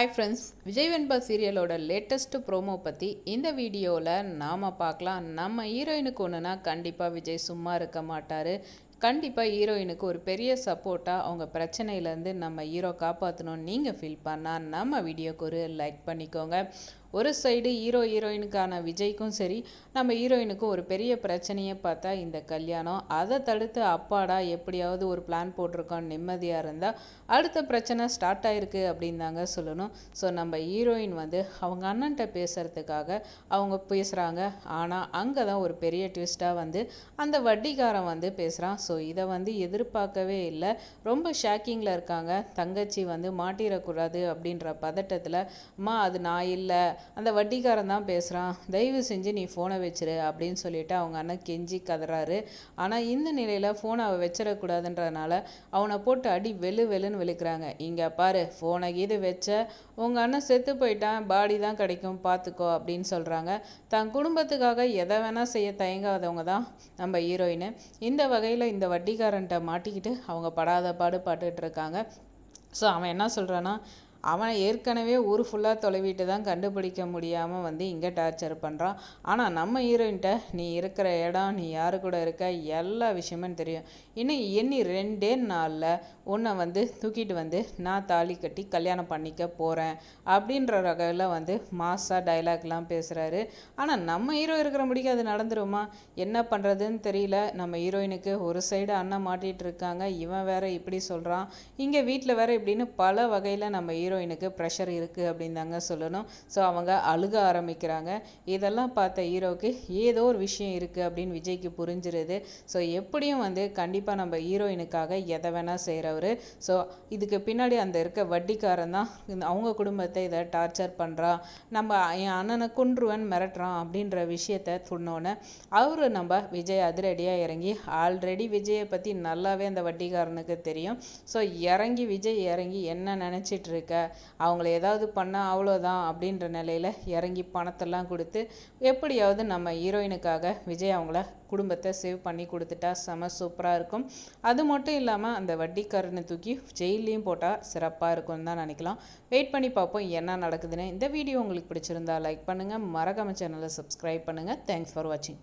Hi friends Vijay Venba சீரியலோட latest promo பற்றி இந்த வீடியோவில் நாம் பார்க்கலாம். நம்ம ஹீரோயினுக்கு ஒன்றுனா கண்டிப்பாக விஜய் சும்மா இருக்க மாட்டார். கண்டிப்பாக ஹீரோயினுக்கு ஒரு பெரிய சப்போர்ட்டாக அவங்க பிரச்சனையிலேருந்து நம்ம ஹீரோ காப்பாற்றணும்னு நீங்கள் ஃபீல் பண்ணால் நம்ம வீடியோக்கு ஒரு லைக் பண்ணிக்கோங்க. ஒரு சைடு ஹீரோ ஹீரோயினுக்கான விஜய்க்கும் சரி நம்ம ஹீரோயினுக்கும் ஒரு பெரிய பிரச்சனையை பார்த்தா இந்த கல்யாணம். அதை தடுத்து அப்பாடா எப்படியாவது ஒரு பிளான் போட்டிருக்கோம் நிம்மதியாக இருந்தால் அடுத்த பிரச்சனை ஸ்டார்ட் ஆயிருக்கு அப்படின்னு தாங்க சொல்லணும். ஸோ நம்ம ஹீரோயின் வந்து அவங்க அண்ணன்ட்ட பேசுறதுக்காக அவங்க பேசுகிறாங்க ஆனால் அங்கே தான் ஒரு பெரிய ட்விஸ்ட்டாக வந்து அந்த வட்டிக்காரன் வந்து பேசுகிறான் ஸோ இதை வந்து எதிர்பார்க்கவே இல்லை. ரொம்ப ஷாக்கிங்கில் இருக்காங்க. தங்கச்சி வந்து மாட்டிடக்கூடாது அப்படின்ற பதட்டத்தில் அம்மா அது நான் இல்லை. அந்த வட்டிக்காரன் தான் பேசுகிறான் தயவு செஞ்சு நீ ஃபோனை வச்சிரு அப்படின்னு சொல்லிட்டு அவங்க அண்ணன் கெஞ்சி கதறாரு. ஆனால் இந்த நிலையில் ஃபோனை அவள் வச்சிடக்கூடாதுன்றதுனால அவனை போட்டு அடி வெளு வெளுன்னு வெளுக்கிறாங்க இங்கே பாரு ஃபோனை கீது வச்ச உங்கள் அண்ணன் செத்து போயிட்டான் பாடி தான் கிடைக்கும் பார்த்துக்கோ அப்படின்னு சொல்கிறாங்க தன் குடும்பத்துக்காக எதை வேணால் செய்ய தயங்காதவங்க தான் நம்ம ஹீரோயின் இந்த வகையில் இந்த வட்டிக்காரன்ட்ட மாட்டிக்கிட்டு அவங்க படாத பாடு பட்டுட்டு இருக்காங்க. ஸோ அவன் என்ன சொல்கிறான்னா அவனை ஏற்கனவே ஊர் ஃபுல்லாக தொலைவிட்டு தான் கண்டுபிடிக்க முடியாமல் வந்து இங்கே டார்ச்சர் பண்ணுறான் ஆனால் நம்ம ஹீரோயின்ட்ட நீ இருக்கிற இடம் நீ யாரு கூட இருக்க? எல்லா விஷயமும் தெரியும். இன்னும் எண்ணி ரெண்டே நாளில் உன்னை வந்து தூக்கிட்டு வந்து நான் தாலி கட்டி கல்யாணம் பண்ணிக்க போகிறேன் அப்படின்ற வகையில் வந்து மாஸாக டைலாக்லாம் பேசுகிறாரு ஆனால் நம்ம ஹீரோ இருக்கிற முடிக்கு அது நடந்துருமா? என்ன பண்ணுறதுன்னு தெரியல. நம்ம ஹீரோயினுக்கு ஒரு சைடு அண்ணன் மாட்டிகிட்டு இருக்காங்க. இவன் வேற இப்படி சொல்கிறான் இங்கே வீட்டில் வேற இப்படின்னு பல வகையில் நம்ம ஹீரோ ஹீரோயினுக்கு ப்ரெஷர் இருக்குது அப்படின்னு தாங்க சொல்லணும். ஸோ அவங்க அழுக ஆரம்பிக்கிறாங்க. இதெல்லாம் பார்த்த ஹீரோவுக்கு ஏதோ ஒரு விஷயம் இருக்குது அப்படின்னு விஜய்க்கு புரிஞ்சிருது. ஸோ எப்படியும் வந்து கண்டிப்பாக நம்ம ஹீரோயினுக்காக எதை வேணால் செய்கிறவர் ஸோ இதுக்கு பின்னாடி அந்த இருக்க வட்டிக்காரன் தான் இந்த அவங்க குடும்பத்தை இதை டார்ச்சர் பண்ணுறான் நம்ம என் அண்ணனை கொன்றுவன் மிரட்டுறான் அப்படின்ற விஷயத்த சொன்னோன்னே அவர் நம்ம விஜய் அதிரடியாக இறங்கி ஆல்ரெடி விஜயை பற்றி நல்லாவே அந்த வட்டிக்காரனுக்கு தெரியும். ஸோ இறங்கி விஜய் இறங்கி என்ன நினச்சிட்டு இருக்க? அவங்கள ஏதாவது பண்ணால் அவ்வளோதான் அப்படின்ற நிலையில் இறங்கி பணத்தெல்லாம் கொடுத்து எப்படியாவது நம்ம ஹீரோயினுக்காக விஜய் அவங்கள குடும்பத்தை சேவ் பண்ணி கொடுத்துட்டா செம சூப்பராக இருக்கும். அது மட்டும் இல்லாமல் அந்த வட்டிக்காரனை தூக்கி ஜெயிலையும் போட்டால் சிறப்பாக இருக்கும்னு தான் நினைக்கலாம். வெயிட் பண்ணி பார்ப்போம் என்ன நடக்குதுன்னு. இந்த வீடியோ உங்களுக்கு பிடிச்சிருந்தா லைக் பண்ணுங்கள் மறக்காம சேனலை சப்ஸ்கிரைப் பண்ணுங்கள் தேங்க்ஸ் ஃபார் வாட்சிங்